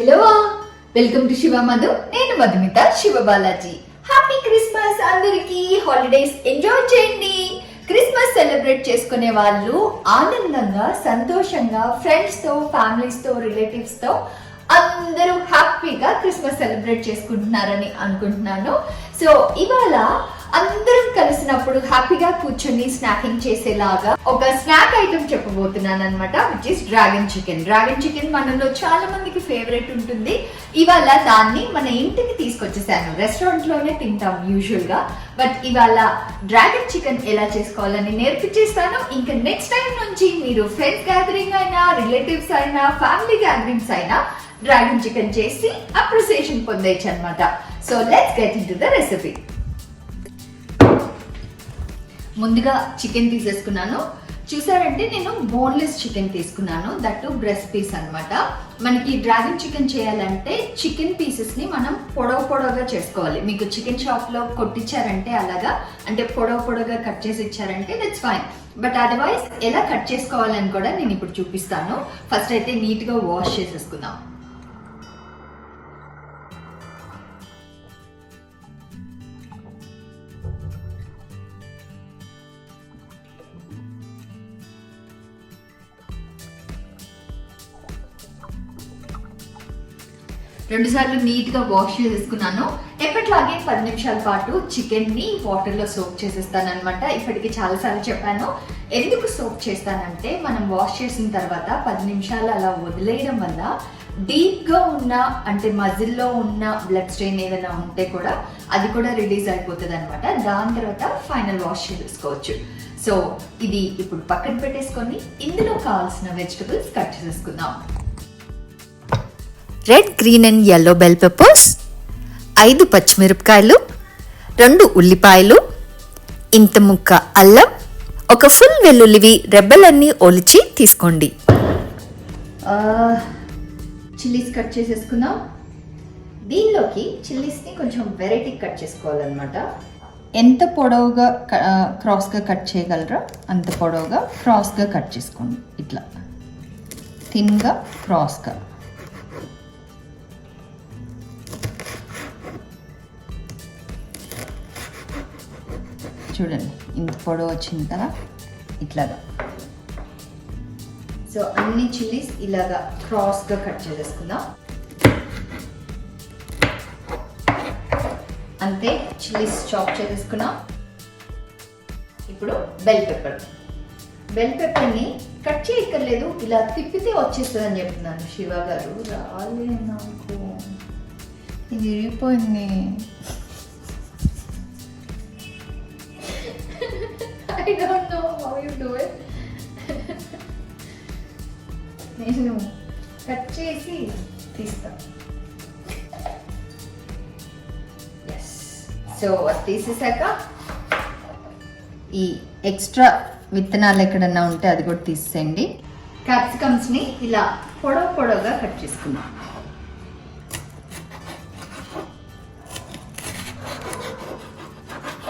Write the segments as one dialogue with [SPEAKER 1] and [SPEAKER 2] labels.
[SPEAKER 1] Hello welcome to Shiva Madhu నేను Madhumita Shiva Balaji happy Christmas అందరికి. Holidays enjoy చేయండి. క్రిస్మస్ సెలబ్రేట్ చేసుకునే వాళ్ళు ఆనందంగా సంతోషంగా ఫ్రెండ్స్తో ఫ్యామిలీస్తో రిలేటివ్స్తో అందరూ హ్యాపీగా క్రిస్మస్ సెలబ్రేట్ చేసుకుంటున్నారని అనుకుంటున్నాను. సో ఇవాళ అందరం కలిసినప్పుడు హ్యాపీగా కూర్చొని స్నాకింగ్ చేసేలాగా ఒక స్నాక్ ఐటమ్ చెప్పబోతున్నాను అనమాట which is dragon chicken. Dragon chicken మనలో చాలా మందికి ఫేవరెట్ ఉంటుంది. ఇవాళ దాన్ని మన ఇంటికి తీసుకొచ్చేసాను. రెస్టారెంట్లోనే తింటాం యూజువల్గా బట్ ఇవాళ డ్రాగన్ చికెన్ ఎలా చేసుకోవాలని నేర్పించేస్తాను. ఇంకా నెక్స్ట్ టైం నుంచి మీరు ఫ్రెండ్స్ గ్యాదరింగ్ అయినా రిలేటివ్స్ అయినా ఫ్యామిలీ గ్యాదరింగ్స్ అయినా డ్రాగన్ చికెన్ చేసి అప్రిసియేషన్ పొందేయచ్చు అనమాట so let's get into the recipe ముందుగా చికెన్ తీసేసుకున్నాను. చూసారంటే నేను బోన్లెస్ చికెన్ తీసుకున్నాను. దట్టు బ్రెస్ట్ పీస్ అన్నమాట. మనకి డ్రాగన్ చికెన్ చేయాలంటే చికెన్ పీసెస్ని మనం పొడవు పొడవుగా చేసుకోవాలి. మీకు చికెన్ షాప్లో కొట్టించారంటే అలాగా అంటే పొడవు పొడవుగా కట్ చేసి ఇచ్చారంటే దట్స్ ఫైన్ బట్ అదర్వైజ్ ఎలా కట్ చేసుకోవాలని కూడా నేను ఇప్పుడు చూపిస్తాను. ఫస్ట్ అయితే నీట్గా వాష్ చేసేసుకుందాం. రెండు సార్లు నీట్గా వాష్ చేసేసుకున్నాను ఎప్పట్లాగే పది నిమిషాల పాటు చికెన్ని వాటర్లో సోప్ చేసేస్తానమాట ఇప్పటికి చాలా సార్లు చెప్పాను. ఎందుకు సోప్ చేస్తానంటే మనం వాష్ చేసిన తర్వాత పది నిమిషాలు అలా వదిలేయడం వల్ల డీప్గా ఉన్న అంటే మజిల్లో ఉన్న బ్లడ్ స్ట్రెయిన్ ఏదైనా ఉంటే కూడా అది కూడా రిలీజ్ అయిపోతుంది అనమాట దాని తర్వాత ఫైనల్ వాష్ చేసుకోవచ్చు. సో ఇది ఇప్పుడు పక్కన పెట్టేసుకొని ఇందులో కావాల్సిన వెజిటబుల్స్ కట్ చేసేసుకుందాం.
[SPEAKER 2] Red green and yellow bell peppers ఐదు పచ్చిమిరపకాయలు రెండు ఉల్లిపాయలు ఇంత ముక్క అల్లం ఒక ఫుల్ వెల్లుల్లివి రెబ్బలన్నీ ఒలిచి తీసుకోండి.
[SPEAKER 1] చిల్లీస్ కట్ చేసేసుకుందాం. దీనిలోకి చిల్లీస్ని కొంచెం వెరైటీ కట్ చేసుకోవాలన్నమాట. ఎంత పొడవుగా క- క్రాస్గా కట్ చేయగలరా అంత పొడవుగా క్రాస్గా కట్ చేసుకోండి. ఇట్లా. థిన్గా క్రాస్గా చూడండి. ఇంత పొడవు వచ్చింది కదా? ఇట్లాగా. సో అన్ని చిల్లీస్ ఇలాగా క్రాస్గా కట్ చేసేసుకుందాం. అంతే చిల్లీస్ చాప్ చేసేసుకున్నాం. ఇప్పుడు బెల్ పెప్పర్ బెల్ పెప్పర్ని కట్ చేయక్కర్లేదు ఇలా తిప్పితే వచ్చేస్తుంది అని చెప్తున్నాను శివ గారు. రాలే నాకు. ఇది విరిగిపోయింది. నేను కట్ చేసి తీస్తా. ఎస్ సో అది తీసేసాక ఈ ఎక్స్ట్రా విత్తనాలు ఎక్కడన్నా ఉంటే అది కూడా తీసేయండి. క్యాప్సికమ్స్ని ఇలా పొడవు పొడవుగా కట్ చేసుకుందాం.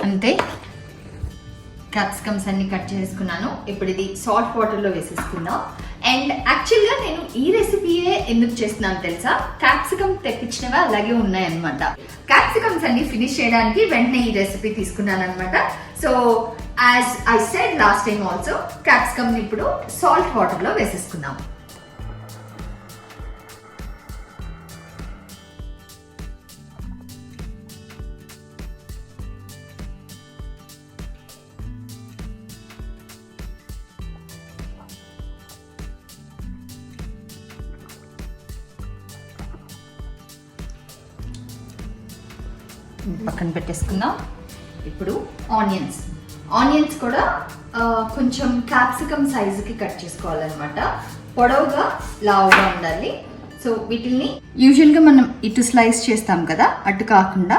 [SPEAKER 1] అంతే. క్యాప్సికమ్స్ అన్ని కట్ చేసుకున్నాను. ఇప్పుడు ఇది సాల్ట్ వాటర్లో వేసేసుకుందాం. అండ్ యాక్చువల్గా నేను ఈ రెసిపీయే ఎందుకు చేస్తున్నాను తెలుసా? క్యాప్సికమ్ తెప్పించినవి అలాగే ఉన్నాయన్నమాట. క్యాప్సికమ్స్ అన్ని ఫినిష్ చేయడానికి వెంటనే ఈ రెసిపీ తీసుకున్నాను అనమాట so as I said last time also capsicum ఇప్పుడు సాల్ట్ వాటర్లో వేసేసుకుందాం. పక్కన పెట్టేసుకుందాం. ఇప్పుడు ఆనియన్స్. ఆనియన్స్ కూడా కొంచెం క్యాప్సికమ్ సైజుకి కట్ చేసుకోవాలన్నమాట. పొడవుగా లావుగా ఉండాలి. సో వీటిల్ని యూజువల్గా మనం ఇటు స్లైస్ చేస్తాం కదా అటు కాకుండా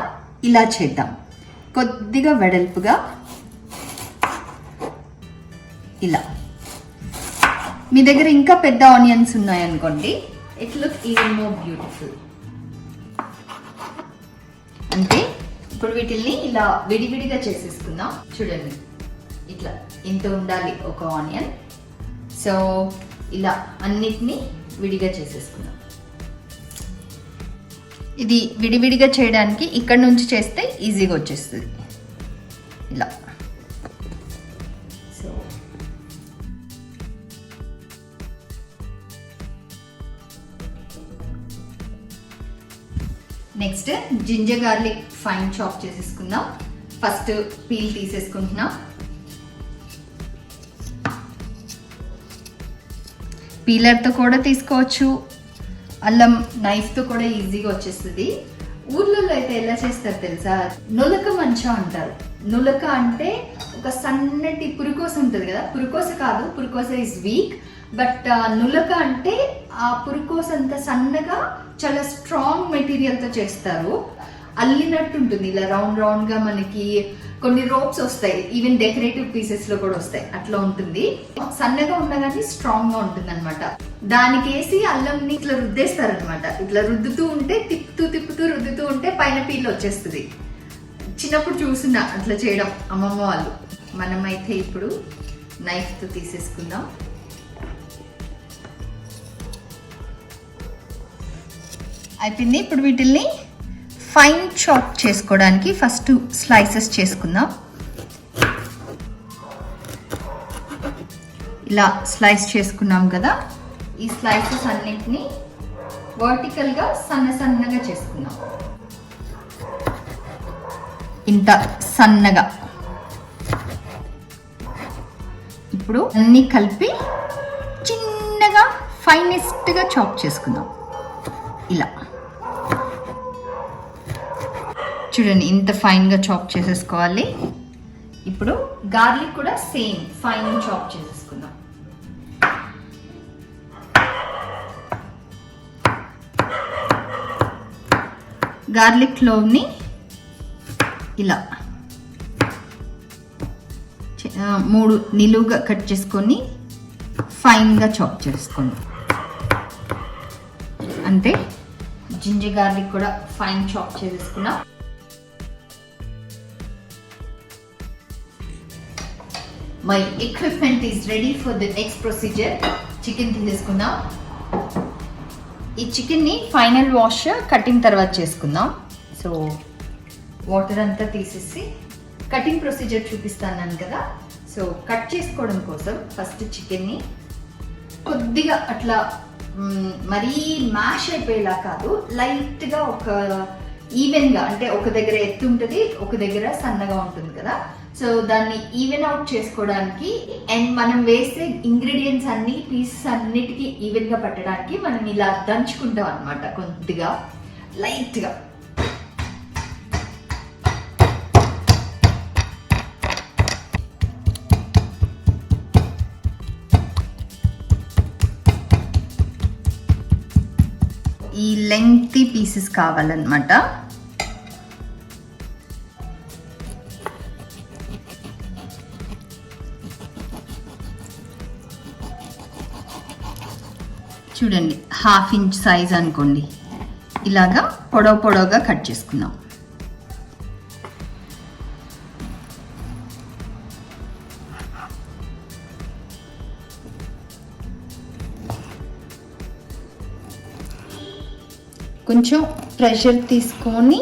[SPEAKER 1] ఇలా చేద్దాం. కొద్దిగా వెడల్పుగా ఇలా. మీ దగ్గర ఇంకా పెద్ద ఆనియన్స్ ఉన్నాయనుకోండి. It look even more beautiful అంటే ఇప్పుడు వీటిల్ని ఇలా విడివిడిగా చేసేసుకుందాం. చూడండి. ఇట్లా ఇంత ఉండాలి ఒక ఆనియన్. సో ఇలా అన్నిటినీ విడిగా చేసేసుకుందాం. ఇది విడివిడిగా చేయడానికి ఇక్కడ నుంచి చేస్తే ఈజీగా వచ్చేస్తుంది. ఇలా. Next ginger garlic fine chop చేసేసుకుందాం. ఫస్ట్ పీల్ తీసేసుకుంటున్నాం. పీలర్తో కూడా తీసుకోవచ్చు. అల్లం నైఫ్తో కూడా ఈజీగా వచ్చేస్తుంది. ఊర్లలో అయితే ఎలా చేస్తారు తెలుసా? నులక మంచ అంటారు. నులక అంటే ఒక సన్నటి పురికోస ఉంటుంది కదా? పురికోస కాదు పురుకోస ఇస్ వీక్ బట్ నులక అంటే ఆ పురికోస అంత సన్నగా చాలా స్ట్రాంగ్ మెటీరియల్తో చేస్తారు. అల్లినట్టు ఉంటుంది ఇలా రౌండ్ రౌండ్గా మనకి కొన్ని రోప్స్ వస్తాయి. ఈవెన్ డెకరేటివ్ పీసెస్లో కూడా వస్తాయి. అట్లా ఉంటుంది. సన్నగా ఉండగానే స్ట్రాంగ్గా ఉంటుంది అనమాట దానికి వేసి అల్లంని ఇట్లా రుద్దేస్తారు అనమాట ఇట్లా రుద్దుతూ ఉంటే తిప్పుతూ తిప్పుతూ రుద్దుతూ ఉంటే పైన పీల్ వచ్చేస్తుంది. చిన్నప్పుడు చూసిన అట్లా చేయడం. అమ్మమ్మ వాళ్ళు. మనమైతే ఇప్పుడు నైఫ్తో తీసేసుకుందాం. అయిపోయింది. ఇప్పుడు వీటిల్ని ఫైన్ చాప్ చేసుకోవడానికి ఫస్ట్ స్లైసెస్ చేసుకుందాం. ఇలా స్లైస్ చేసుకున్నాం కదా. ఈ స్లైసెస్ అన్నిటిని వర్టికల్గా సన్న సన్నగా చేసుకుందాం. ఇంత సన్నగా. ఇప్పుడు అన్నీ కలిపి చిన్నగా ఫైనెస్ట్గా చాప్ చేసుకుందాం. ఇలా. చూడండి ఇంత ఫైన్గా చాప్ చేసేసుకోవాలి. ఇప్పుడు గార్లిక్ కూడా సేమ్ ఫైన్ చాప్ చేసేసుకుందాం. గార్లిక్ క్లోవ్ని ఇలా మూడు నిలువుగా కట్ చేసుకొని ఫైన్గా చాప్ చేసుకోండి అంతే జింజర్ గార్లిక్ కూడా ఫైన్ చాప్ చేసేసుకున్నాం. My equipment is ready for the next procedure chicken తీసేసుకుందాం ఈ చికెన్ని ఫైనల్ వాష్ కటింగ్ తర్వాత చేసుకుందాం. సో వాటర్ అంతా తీసేసి కటింగ్ ప్రొసీజర్ చూపిస్తాను కదా. సో కట్ చేసుకోవడం కోసం ఫస్ట్ చికెన్ని కొద్దిగా అట్లా మరీ మ్యాష్ అయిపోయేలా కాదు లైట్గా ఒక ఈవెన్గా అంటే ఒక దగ్గర ఎత్తు ఉంటుంది ఒక దగ్గర సన్నగా ఉంటుంది కదా. సో దాన్ని ఈవెన్ అవుట్ చేసుకోవడానికి అండ్ మనం వేసే ఇంగ్రీడియంట్స్ అన్ని పీసెస్ అన్నిటికీ ఈవెన్గా పట్టడానికి మనం ఇలా దంచుకుంటాం అనమాట కొద్దిగా లైట్గా ఈ లెంగ్తీ పీసెస్ కావాలన్నమాట. చూడండి హాఫ్ ఇంచ్ సైజ్ అనుకోండి. ఇలాగా పొడవు పొడవుగా కట్ చేసుకుందాం. కొంచెం ప్రెషర్ తీసుకొని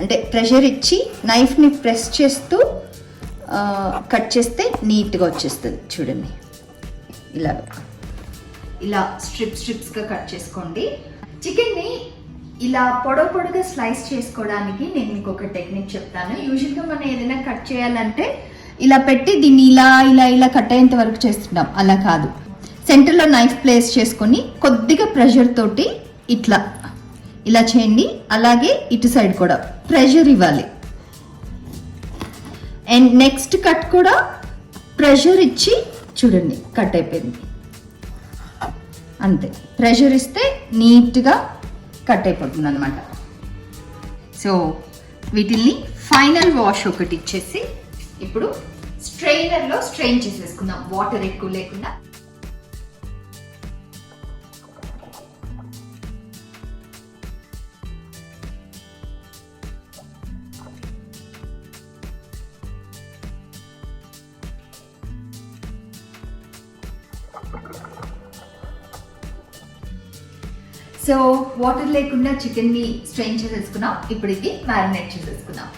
[SPEAKER 1] అంటే ప్రెషర్ ఇచ్చి నైఫ్ని ప్రెస్ చేస్తూ కట్ చేస్తే నీట్గా వచ్చేస్తుంది. చూడండి. ఇలాగ. ఇలా స్ట్రిప్ స్ట్రిప్స్గా కట్ చేసుకోండి. చికెన్ని ఇలా పొడవు పొడవుగా స్లైస్ చేసుకోవడానికి నేను మీకు ఒక టెక్నిక్ చెప్తాను. యూజువల్గా మనం ఏదైనా కట్ చేయాలంటే ఇలా పెట్టి దీన్ని ఇలా ఇలా ఇలా కట్ అయ్యేంత వరకు చేస్తున్నాం. అలా కాదు. సెంటర్లో నైఫ్ ప్లేస్ చేసుకొని కొద్దిగా ప్రెషర్ తోటి ఇట్లా ఇలా చేయండి. అలాగే ఇటు సైడ్ కూడా ప్రెషర్ ఇవ్వాలి. అండ్ నెక్స్ట్ కట్ కూడా ప్రెషర్ ఇచ్చి చూడండి కట్ అయిపోయింది. అంతే. ప్రెషర్ ఇస్తే నీట్గా కట్ అయిపోతుంది అనమాట సో వీటిల్ని ఫైనల్ వాష్ ఒకటి ఇచ్చేసి ఇప్పుడు స్ట్రైనర్లో స్ట్రెయిన్ చేసేసుకుందాం. వాటర్ ఎక్కువ లేకుండా సో వాటర్ లేకుండా చికెన్ని స్ట్రెయిన్ చేసేసుకున్నాం. ఇప్పుడు ఇది మ్యారినేట్ చేసేసుకున్నాం.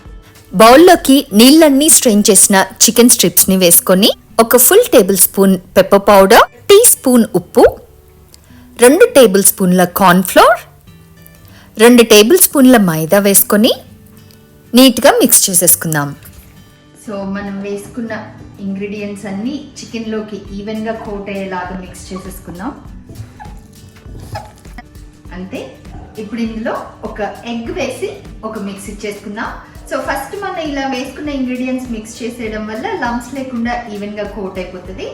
[SPEAKER 2] బౌల్లోకి నీళ్ళన్నీ స్ట్రెయిన్ చేసిన చికెన్ స్ట్రిప్స్ని వేసుకొని ఒక full tablespoon pepper powder teaspoon ఉప్పు రెండు టేబుల్ స్పూన్ల కార్న్ ఫ్లోర్ రెండు టేబుల్ స్పూన్ల మైదా వేసుకొని నీట్గా మిక్స్ చేసేసుకుందాం.
[SPEAKER 1] సో మనం వేసుకున్న ఇంగ్రీడియంట్స్ అన్ని చికెన్లోకి ఈవెన్గా కోట్ అయ్యేలాగా మిక్స్ చేసేసుకుందాం. అంతే ఇప్పుడు ఇందులో ఒక ఎగ్ వేసి ఒక మిక్స్ ఇచ్చేసుకుందాం. సో ఫస్ట్ మనం ఇలా వేసుకున్న ఇంగ్రీడియంట్స్ మిక్స్ చేసేయడం వల్ల లంప్స్ లేకుండా ఈవెన్గా కోట్ అయిపోతుంది.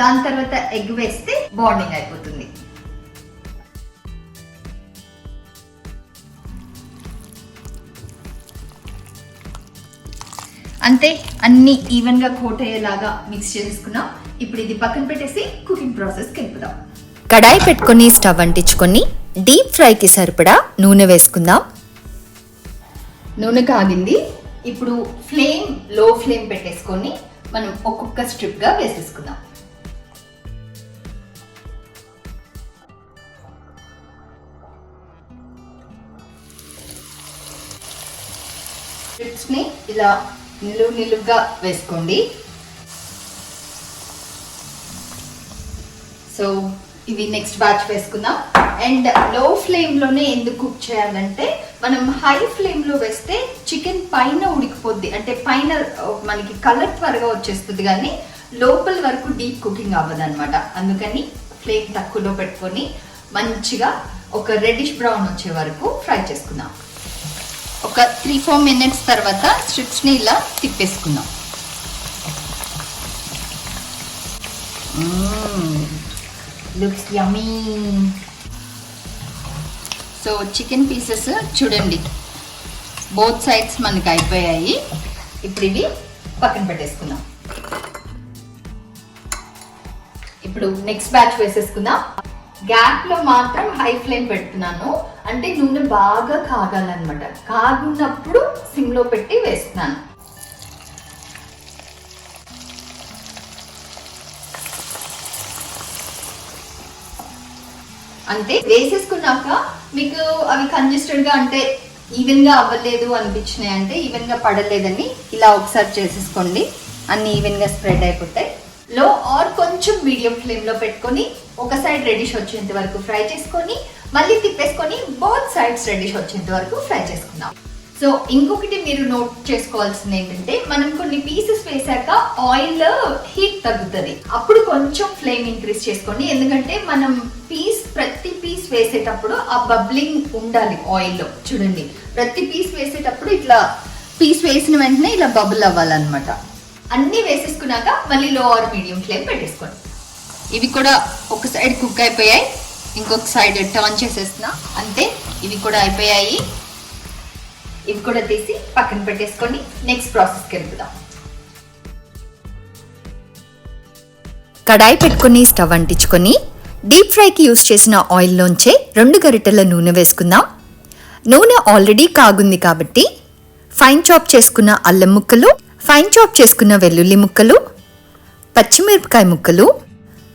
[SPEAKER 1] దాని తర్వాత ఎగ్ వేస్తే బాండింగ్ అయిపోతుంది. అంతే అన్ని ఈవెన్గా కోట్ అయ్యేలాగా మిక్స్ చేసుకున్నాం ఇప్పుడు ఇది పక్కన పెట్టేసి కుకింగ్ ప్రాసెస్కి వెళ్ళిపోదాం.
[SPEAKER 2] కడాయి పెట్టుకొని స్టవ్ అంటించుకొని డీప్ ఫ్రైకి సరిపడా నూనె వేసుకుందాం.
[SPEAKER 1] నూనె కాగింది. ఇప్పుడు ఫ్లేమ్లో ఫ్లేమ్ పెట్టేసుకొని మనం ఒక్కొక్క స్ట్రిప్గా వేసేసుకుందాం. స్ట్రిప్స్ని ఇలా నిలువు నిలువుగా వేసుకోండి. సో ఇవి నెక్స్ట్ బ్యాచ్ వేసుకుందాం. అండ్లో ఫ్లేమ్లోనే ఎందుకు కుక్ చేయాలంటే మనం హై ఫ్లేమ్లో వేస్తే చికెన్ పైన ఉడికిపోద్ది. అంటే పైన మనకి కలర్ త్వరగా వచ్చేస్తుంది కానీ లోపల వరకు డీప్ కుకింగ్ అవ్వదు అనమాట అందుకని ఫ్లేమ్ తక్కువలో పెట్టుకొని మంచిగా ఒక రెడిష్ బ్రౌన్ వచ్చే వరకు ఫ్రై చేసుకుందాం. ఒక త్రీ ఫోర్ మినిట్స్ తర్వాత స్ట్రిప్స్ని ఇలా తిప్పేసుకుందాం. Looks yummy so chicken pieces చూడండి. బోత్ సైడ్స్ మనకి అయిపోయాయి. ఇప్పుడు ఇవి పక్కన పెట్టేసుకుందాం. ఇప్పుడు నెక్స్ట్ బ్యాచ్ వేసేసుకుందాం. గ్యాప్లో మాత్రం హై ఫ్లేమ్ పెడుతున్నాను. అంటే నూనె బాగా కాగాలన్నమాట. కాగున్నప్పుడు సిమ్లో పెట్టి వేస్తున్నాను. అంతే వేసేసుకున్నాక మీకు అవి కంజెస్టెడ్గా అంటే ఈవెన్గా అవ్వలేదు అనిపించినాయి అంటే ఈవెన్గా పడలేదని ఇలా ఒకసారి చేసేసుకోండి. అన్ని ఈవెన్గా స్ప్రెడ్ అయిపోతాయి. లో ఆర్ కొంచెం మీడియం ఫ్లేమ్లో పెట్టుకొని ఒక సైడ్ రెడిష్ వచ్చేంత వరకు ఫ్రై చేసుకొని మళ్ళీ తిప్పేసుకొని బోత్ సైడ్స్ రెడిష్ వచ్చేంత వరకు ఫ్రై చేసుకుందాం. సో ఇంకొకటి మీరు నోట్ చేసుకోవాల్సింది ఏంటంటే మనం కొన్ని పీసెస్ వేసాక ఆయిల్ హీట్ తగ్గుతుంది. అప్పుడు కొంచెం ఫ్లేమ్ ఇంక్రీజ్ చేసుకోండి ఎందుకంటే మనం పీస్ ప్రతి పీస్ వేసేటప్పుడు ఆ బబ్లింగ్ ఉండాలి ఆయిల్లో. చూడండి ప్రతి పీస్ వేసేటప్పుడు ఇట్లా పీస్ వేసిన వెంటనే ఇలా బబుల్ అవ్వాలన్నమాట. అన్నీ వేసేసుకున్నాక మళ్ళీ లో ఆర్ మీడియం ఫ్లేమ్ పెట్టేసుకోండి. ఇవి కూడా ఒక సైడ్ కుక్ అయిపోయాయి. ఇంకొక సైడ్ టర్న్ చేసేస్తున్నా. అంతే ఇవి కూడా అయిపోయాయి. ఇవి కూడా తీసి పక్కన పెట్టేసుకొని నెక్స్ట్ ప్రాసెస్కి వెళ్దాం.
[SPEAKER 2] కడాయి పెట్టుకొని స్టవ్ అంటించుకొని డీప్ ఫ్రైకి యూస్ చేసిన ఆయిల్లోంచే రెండు గరిటెల నూనె వేసుకుందాం. నూనె ఆల్రెడీ కాగుంది కాబట్టి ఫైన్ చాప్ చేసుకున్న అల్లం ముక్కలు ఫైన్ చాప్ చేసుకున్న వెల్లుల్లి ముక్కలు పచ్చిమిరపకాయ ముక్కలు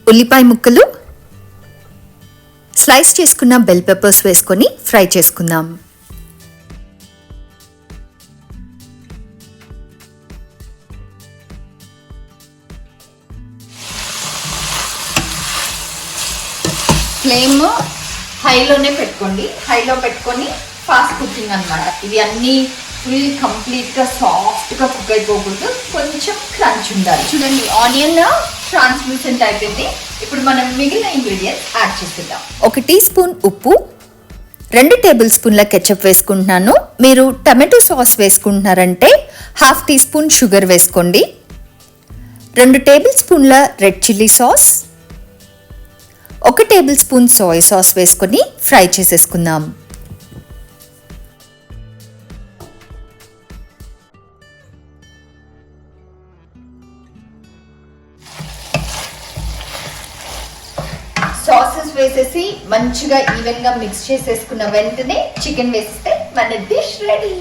[SPEAKER 2] ఉల్లిపాయ ముక్కలు స్లైస్ చేసుకున్న బెల్ పెప్పర్స్ వేసుకొని ఫ్రై చేసుకుందాం.
[SPEAKER 1] హైలోనే పెట్టుకోండి. హైలో పెట్టుకొని ఫాస్ట్ కుకింగ్ అన్నమాట. ఇవి అన్నీ ఫుల్ కంప్లీట్గా సాఫ్ట్గా కుక్ అయిపోకూడదు. కొంచెం క్రంచ్ ఉండాలి. చూడండి ఆనియన్ ట్రాన్స్లూసెంట్ అయిపోయింది ఇప్పుడు మనం మిగిలిన ఇంగ్రీడియంట్స్ యాడ్ చేసేద్దాం.
[SPEAKER 2] ఒక టీ స్పూన్ ఉప్పు రెండు టేబుల్ స్పూన్ల కెచప్ వేసుకుంటున్నాను. మీరు టమాటో సాస్ వేసుకుంటున్నారంటే హాఫ్ టీ స్పూన్ షుగర్ వేసుకోండి. రెండు టేబుల్ స్పూన్ల రెడ్ చిల్లీ సాస్ ఒక టేబుల్ స్పూన్ సోయ్ సాస్ వేసుకొని ఫ్రై చేసేసుకుందాం.
[SPEAKER 1] సాసెస్ వేసేసి మంచిగా ఈవెన్గా మిక్స్ చేసేసుకున్న వెంటనే చికెన్ వేస్తే మన డిష్ రెడీ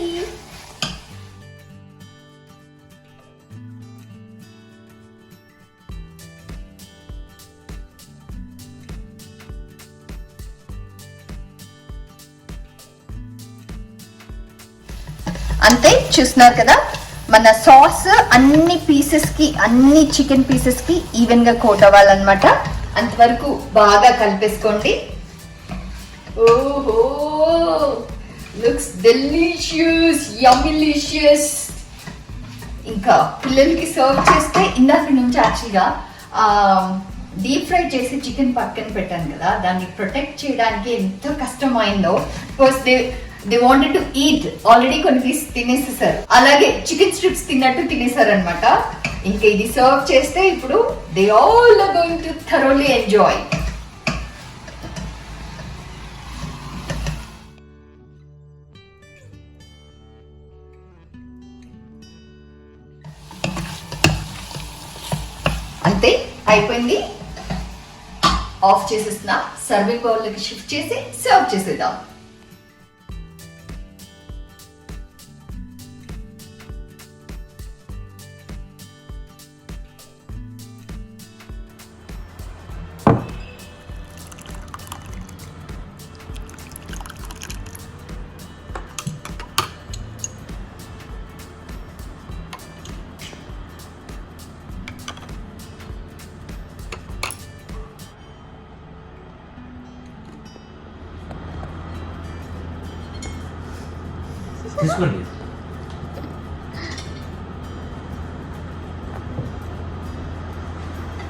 [SPEAKER 1] అంతే చూస్తున్నారు కదా. మన సాస్ అన్ని పీసెస్కి అన్ని చికెన్ పీసెస్కి ఈవెన్గా కోట్ అవ్వాలన్నమాట. అంతవరకు బాగా కలిపేసుకోండి. ఓహో! లుక్స్ డెలిషియస్ యమిలిషియస్ ఇంకా పిల్లలకి సర్వ్ చేస్తే ఇందాక నుంచి యాక్చువల్గా డీప్ ఫ్రై చేసి చికెన్ పక్కన పెట్టాను కదా. దాన్ని ప్రొటెక్ట్ చేయడానికి ఎంత కష్టమైందో first day they wanted to eat already కొన్ని పీస్ తినేసేసారు. అలాగే చికెన్ స్ట్రిప్స్ తిన్నట్టు తినేసారు అనమాట ఇంకా ఇది సర్వ్ చేస్తే ఇప్పుడు they all are going to thoroughly enjoy అంతే అయిపోయింది. ఆఫ్ చేసేసిన సర్వింగ్ బౌల్లోకి షిఫ్ట్ చేసి సర్వ్ చేసేద్దాం.
[SPEAKER 3] తీసుకోండి.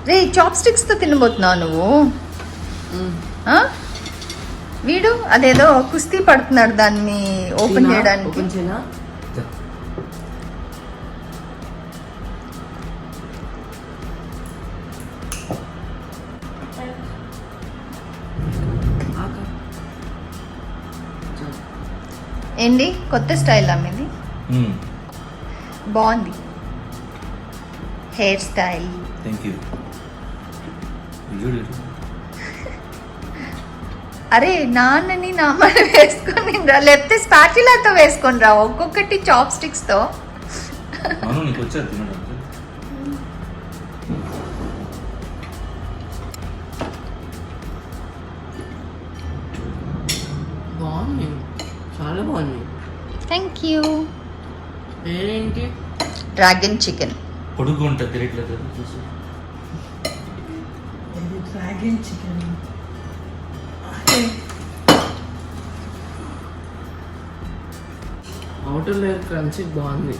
[SPEAKER 1] రే చాప్ స్టిక్స్తో తినబోతున్నావు నువ్వు? ఆ? వీడు అదేదో కుస్తీ పడుతున్నాడు దాన్ని ఓపెన్ చేయడానికి. కొత్త స్టైల్ అమ్మేది. బాగుంది. Hair style.
[SPEAKER 3] థ్యాంక్ యూ చూడు
[SPEAKER 1] అరే నాన్నని నాన్న వేసుకొని రా లేకపోతే స్పాచులాతో వేసుకొని రా ఒక్కొక్కటి చాప్ స్టిక్స్తో.
[SPEAKER 3] మనం నీకు వచ్చా
[SPEAKER 1] యూ
[SPEAKER 4] పేరేంటి
[SPEAKER 1] డ్రాగన్ చికెన్
[SPEAKER 3] పొడుగు ఉంటుంది తిరగట్లేదు. చూసి.
[SPEAKER 5] Dragon chicken
[SPEAKER 4] outer layer crunchy బాగుంది.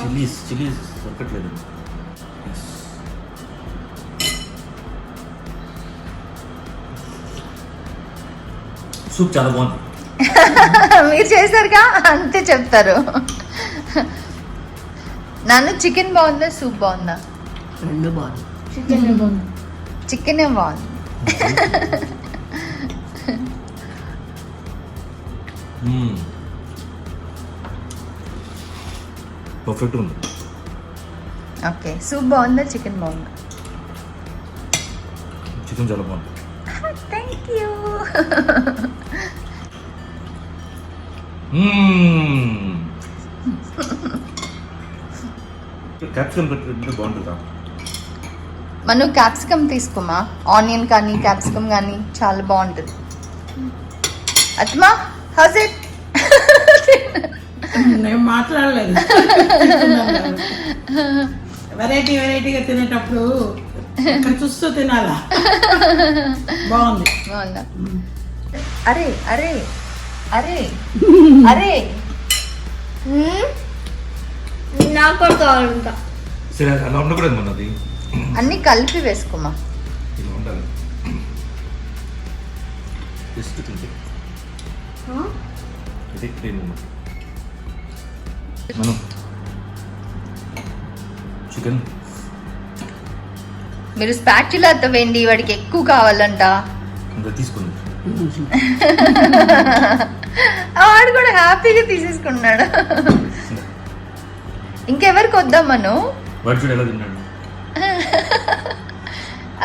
[SPEAKER 3] చిల్లీస్ చిల్లీస్ దొరకట్లేదు. సూప్ చాలా బాగుంది.
[SPEAKER 1] మీరు చేశారుగా? అంతే చెప్తారు. నాన్న చికెన్ బాగుందా సూప్ బాగుందా?
[SPEAKER 4] రెండు బాగుంది.
[SPEAKER 1] చికెన్ బాగుంది?
[SPEAKER 3] పర్ఫెక్ట్ ఉంది.
[SPEAKER 1] ఓకే సూప్ బాగుందా చికెన్ బాగుందా?
[SPEAKER 3] చికెన్ చాలా బాగుంది.
[SPEAKER 1] థ్యాంక్ యూ
[SPEAKER 3] క్యాప్సికమ్ పెట్టుకుంటే బాగుంటుందా?
[SPEAKER 1] మనం క్యాప్సికమ్ తీసుకోమా? ఆనియన్ కానీ క్యాప్సికమ్ కానీ చాలా బాగుంటుంది. అత్మా హౌస్ ఇట్
[SPEAKER 5] నేను మాట్లాడలేదు. వెరైటీ వెరైటీగా తినేటప్పుడు చూస్తూ తినాలా? బాగుంది.
[SPEAKER 1] బాగుందా? అరే అరే. అరే అరే. హ్మ్?
[SPEAKER 6] నాకు కూడా కావాలంట
[SPEAKER 3] సరే అలా ఉండకూడదు మనది
[SPEAKER 1] అన్ని కలిపి వేసుకోమా?
[SPEAKER 3] ఇలా ఉండాలి. జస్ట్ తింటే. ఇది క్లీన్ మనం చికెన్.
[SPEAKER 1] మీరు స్పాచులాతో వేయండి వాడికి ఎక్కువ కావాలంట.
[SPEAKER 3] ఇంకా తీసుకుంది
[SPEAKER 1] వాడు కూడా హ్యాపీగా తీసేసుకున్నాడు ఇంకెవరికి వద్దాం మను?
[SPEAKER 3] వాడు చూడు ఎలా తిన్నాడు?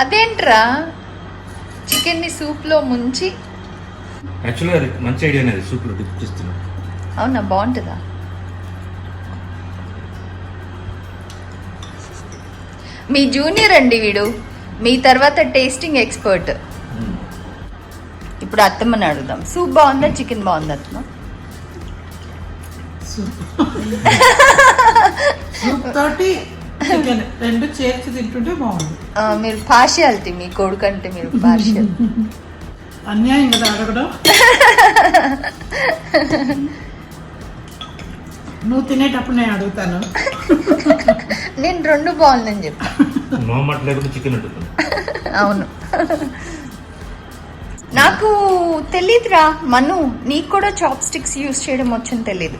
[SPEAKER 1] అదేంట్రా? చికెన్ని సూప్లో ముంచి.
[SPEAKER 3] యాక్చువల్గా అది మంచి ఐడియా అనేది సూప్లో డిప్ చేస్తున్నాడు
[SPEAKER 1] అవునా బాగుంటుందా? మీ జూనియర్ అండి వీడు. మీ తర్వాత టేస్టింగ్ ఎక్స్పర్ట్. ఇప్పుడు అత్తమ్మని అడుగుదాం. సూప్ బాగుందా చికెన్ బాగుందా అత్తమ్మ?
[SPEAKER 5] రెండు చేర్చి తింటుంటే బాగుంది.
[SPEAKER 1] ఆ, మీరు పార్షియాలిటీ మీ కొడుకు అంటే మీరు పార్షియల్
[SPEAKER 5] అన్యాయం కదా అడగడం. నువ్వు తినేటప్పుడు నేను అడుగుతాను.
[SPEAKER 1] నేను రెండు బాగుందని చెప్పి.
[SPEAKER 3] చికెన్
[SPEAKER 1] అవును. నాకు తెలీదురా మను నీకు కూడా చాప్ స్టిక్స్ యూస్ చేయడం వచ్చని తెలీదు.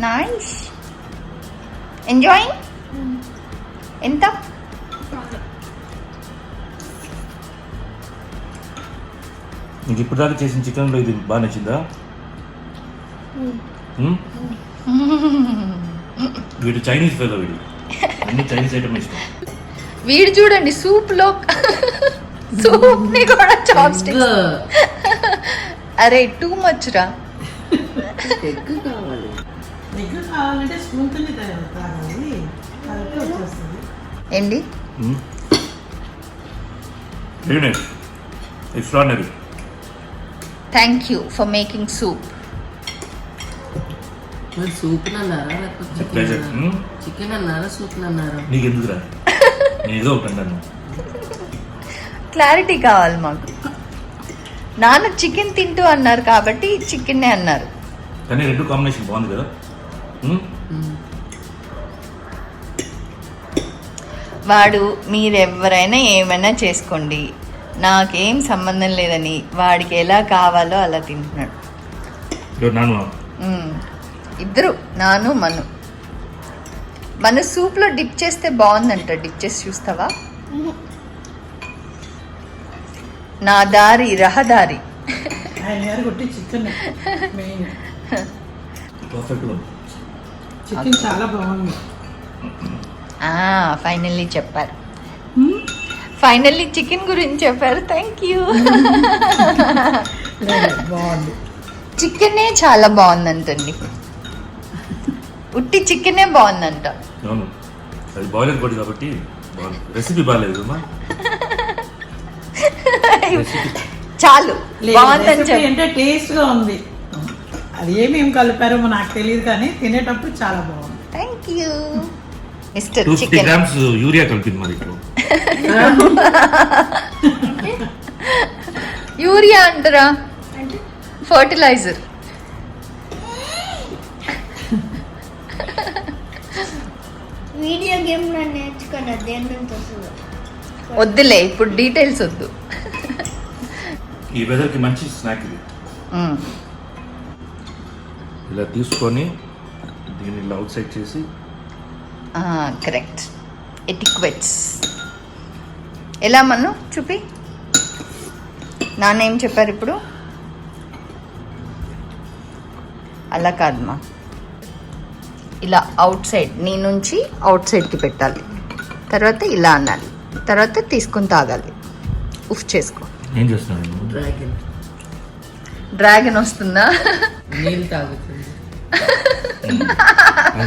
[SPEAKER 1] నైస్ ఎంజాయింగ్ ఎంత?
[SPEAKER 3] నీకు ఇప్పుడు దాకా చేసిన చికెన్లో ఇది బాగా నచ్చిందా? మ్మ్? వీడు చైనీస్ ఫెలో వీడు. అన్ని చైనీస్ ఐటమ్ ఇష్టం.
[SPEAKER 1] వీడు చూడండి సూప్లో సూప్ని కూడా చాప్ స్టిక్స్ అరే టూ మచ్ రా.
[SPEAKER 4] ఎగ్ కావాలి.
[SPEAKER 5] కావాలంటే తాగాలి
[SPEAKER 1] ఏంటి? Thank you for making soup
[SPEAKER 4] మరి సూప్ అన్నారా లేకపోతే. Chicken
[SPEAKER 3] Hmm?
[SPEAKER 4] అన్నారా సూప్ అన్నారా
[SPEAKER 3] నీకు ఎందుకురా నేను ఏదో ఒకటి అంటాను.
[SPEAKER 1] క్లారిటీ కావాలి మాకు. నాన్న చికెన్ తింటూ అన్నారు కాబట్టి చికెన్ అన్నారు.
[SPEAKER 3] కానీ రెండు కాంబినేషన్ బాగుంది కదా.
[SPEAKER 1] వాడు మీరెవరైనా ఏమైనా చేసుకోండి. నాకేం సంబంధం లేదని వాడికి ఎలా కావాలో అలా తింటున్నాడు. ఇద్దరు నాను మను. మన సూప్లో డిప్ చేస్తే బాగుందంట. డిప్ చేసి చూస్తావా? నా దారి రహదారి. ఫైనల్లీ చెప్పారు. ఫైనల్లీ చికెన్ గురించి చెప్పారు. థ్యాంక్ యూ చికెనే చాలా బాగుందంటండి. ఉట్టి చికెనే బాగుందంట.
[SPEAKER 3] అవును. అది బాయిలర్ కాబట్టి రెసిపీ బాగాలేదు
[SPEAKER 1] చాలు. బాగుందని
[SPEAKER 5] అంటే టేస్ట్గా ఉంది. అది ఏమేమి కలిపారో నాకు తెలియదు కానీ తినేటప్పుడు చాలా బాగుంది.
[SPEAKER 1] Thank you mister chicken
[SPEAKER 3] grams urea కలిపింది మరి
[SPEAKER 1] యూరియా అంటారా? ఫర్టిలైజర్
[SPEAKER 6] వీడియో గేమ్ నేను నేర్చుకున్నా దేని
[SPEAKER 1] వద్దులే ఇప్పుడు డీటెయిల్స్ వద్దు.
[SPEAKER 3] ఈ వెదర్కి మంచి స్నాక్ ఇది. ఇలా తీసుకొని దీన్ని ఇలా అవుట్ సైడ్ చేసి
[SPEAKER 1] కరెక్ట్ ఎటిక్వెట్స్ ఎలా మన్ను? చూపి. నాన్న ఏం చెప్పారు ఇప్పుడు? అలా కాదమ్మా ఇలా అవుట్ సైడ్ నీ నుంచి అవుట్ సైడ్కి పెట్టాలి. తర్వాత ఇలా అనాలి. తర్వాత తీసుకొని తాగాలి. ఉఫ్ చేసుకో.
[SPEAKER 3] ఏం చేస్తున్నాను నేను?
[SPEAKER 4] డ్రాగన్.
[SPEAKER 1] డ్రాగన్ వస్తుందా?
[SPEAKER 4] నీళ్ళు తాగుతుంది.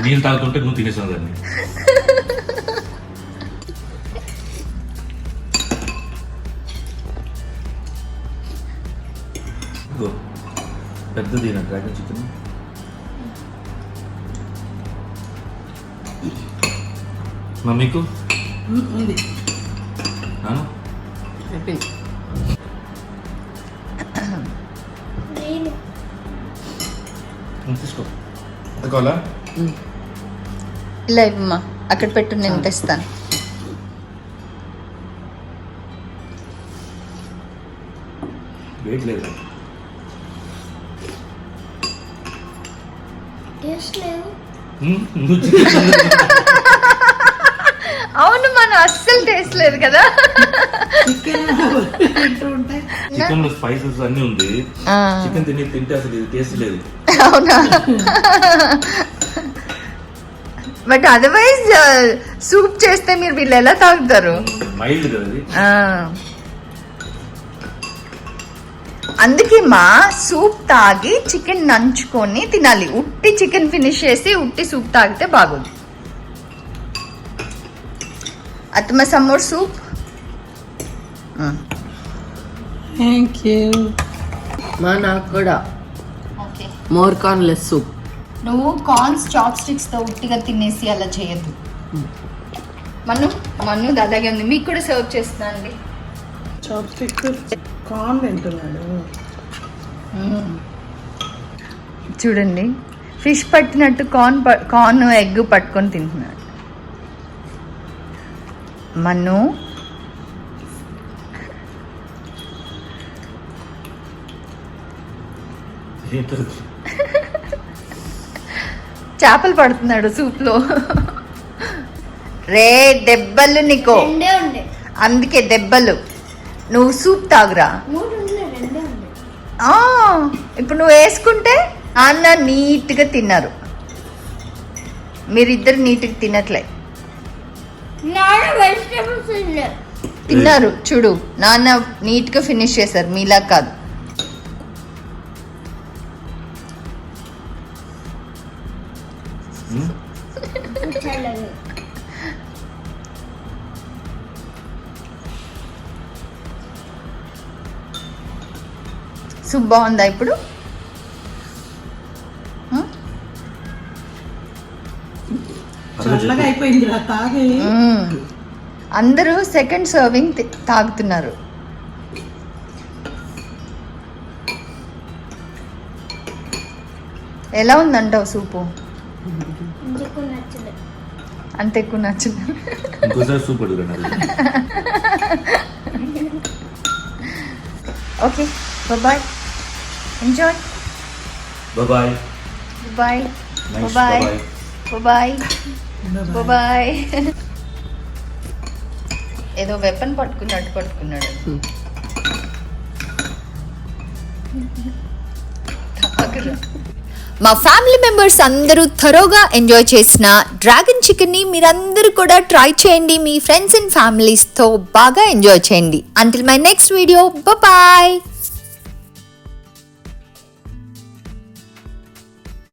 [SPEAKER 3] నీళ్ళు తాగుతుంటే నువ్వు తినేసావు దాన్ని. పెద్దది నా డ్రాగన్ చికెన్. మా మీకు?
[SPEAKER 5] ఉమ్, ఉంది?
[SPEAKER 4] అయిపోయింది.
[SPEAKER 3] తీసుకో అది కావాలా
[SPEAKER 4] మ్మ్.
[SPEAKER 1] ఇలా ఇవ్వమ్మా. అక్కడ పెట్టు నేను తెస్తాను.
[SPEAKER 3] వెయిట్ లేదు.
[SPEAKER 1] అవును మనం అస్సలు టేస్ట్ లేదు కదా.
[SPEAKER 3] చికెన్లో స్పైసెస్ అన్ని ఉంది.
[SPEAKER 1] ఆ,
[SPEAKER 3] చికెన్ తిని తింటే అసలు ఇది టేస్ట్ లేదు.
[SPEAKER 1] అవునా బట్ అదర్వైజ్ సూప్ చేస్తే మీరు వీళ్ళు ఎలా తాగుతారు. అందుకే మా సూప్ తాగి చికెన్ నంచుకొని తినాలి. ఉట్టి చికెన్ ఫినిష్ చేసి ఉట్టి సూప్ తాగితే బాగుంది. అత్తమ్మ సమ్మోర్ సూప్.
[SPEAKER 5] థ్యాంక్ యూ
[SPEAKER 4] మా నాకు కూడా మోర్ కార్న్ లెస్ సూప్.
[SPEAKER 1] నువ్వు కార్న్స్ చాప్ స్టిక్స్తో ఉట్టిగా తినేసి అలా చేయొద్దు. మన్ను మన్ను అలాగే ఉంది. మీకు కూడా సర్వ్ చేస్తున్నా అండి.
[SPEAKER 5] చాప్ స్టిక్ కార్న్ తింటున్నాడు.
[SPEAKER 1] చూడండి. ఫిష్ పట్టినట్టు కార్న్ కార్న్ ఎగ్ పట్టుకొని తింటున్నాడు. మన్ను.
[SPEAKER 3] ఏంటది?
[SPEAKER 1] చేపలు పడుతున్నాడు సూప్లో. రే దెబ్బలు నీకో. అందుకే దెబ్బలు. నువ్వు సూప్ తాగురా. ఇప్పుడు నువ్వు వేసుకుంటే అన్న నీట్గా తిన్నారు. మీరిద్దరు నీట్గా తినట్లే. తిన్నారు చూడు. నాన్న నీట్గా ఫినిష్ చేశారు మీలా కాదు. సూప్ బాగుందా ఇప్పుడు. అందరూ సెకండ్ సర్వింగ్ తాగుతున్నారు. ఎలా ఉందంటావు సూపు? అంత ఎక్కువ నచ్చింది okay bye. Enjoy
[SPEAKER 3] bye
[SPEAKER 1] bye bye
[SPEAKER 3] bye
[SPEAKER 1] bye bye ఏదో వెపన్ పట్టుకున్నట్టు పట్టుకున్నాడు. తాగురా.
[SPEAKER 2] మా ఫ్యామిలీ మెంబర్స్ అందరూ థరోగా ఎంజాయ్ చేసిన డ్రాగన్ చికెన్ని మీరందరూ కూడా ట్రై చేయండి. మీ ఫ్రెండ్స్ అండ్ ఫ్యామిలీస్తో బాగా ఎంజాయ్ చేయండి. Until my next video bye